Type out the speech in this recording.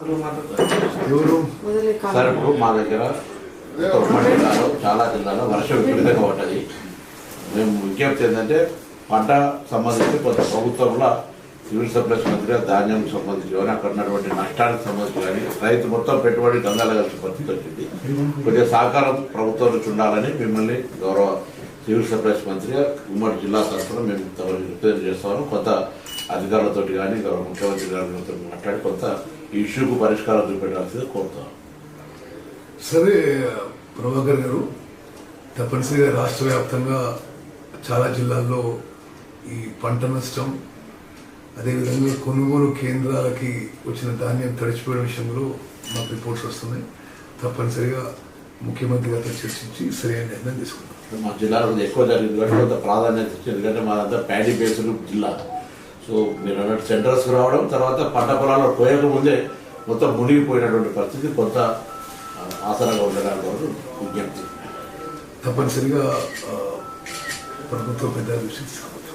Sir column ఇప్పుడు మా దగ్గర ఉమ్మడి జిల్లాలో చాలా జిల్లాలో వర్షం విపరీతంగా పడ్డది. మేము విజ్ఞప్తి ఏంటంటే పంట సంబంధించి కొంత ప్రభుత్వంలో సివిల్ సప్లైస్ మంత్రిగా ధాన్యం సంబంధించి కానీ అక్కడ ఉన్నటువంటి నష్టానికి సంబంధించి కానీ రైతు మొత్తం పెట్టుబడి గంగాల కలిసి పరిస్థితి వచ్చింది. కొద్దిగా సహకారం ప్రభుత్వం నుంచి ఉండాలని మిమ్మల్ని గౌరవ సివిల్ సప్లైస్ మంత్రిగా ఉమ్మడి జిల్లా తరఫున మేము రిప్రజెంట్ చేస్తాము కొంత అధికారులతో కానీ గౌరవ ముఖ్యమంత్రి గారితో మాట్లాడి కొంత ఈ ఇష్యూకు పరిష్కారం చూపెట్టాల్సింది కోరుతాం సరే ప్రభాకర్ గారు తప్పనిసరిగా రాష్ట్ర వ్యాప్తంగా చాలా జిల్లాల్లో ఈ పంట నష్టం అదేవిధంగా కొనుగోలు కేంద్రాలకి వచ్చిన ధాన్యం తడిచిపోయిన విషయంలో మాకు రిపోర్ట్స్ వస్తున్నాయి. తప్పనిసరిగా ముఖ్యమంత్రి గారితో చర్చించి సరైన నిర్ణయం తీసుకుంటాం. మా జిల్లాలో ఎక్కువ జరిగింది. కాబట్టి కొంత ప్రాధాన్యత ఇచ్చింది. ఎందుకంటే మాదంతా ప్యాడీ బేస్డ్ జిల్లా. సో మీరు అన్నట్టు సెంటర్స్కి రావడం తర్వాత పంట పొలాల్లో పోయక ముందే మొత్తం మునిగిపోయినటువంటి పరిస్థితి కొంత ఆసరంగా ఆసరాగా ఉండడానికి వరకు విజ్ఞప్తి. తప్పనిసరిగా ప్రభుత్వం పెద్ద దృష్టి తీసుకోవచ్చు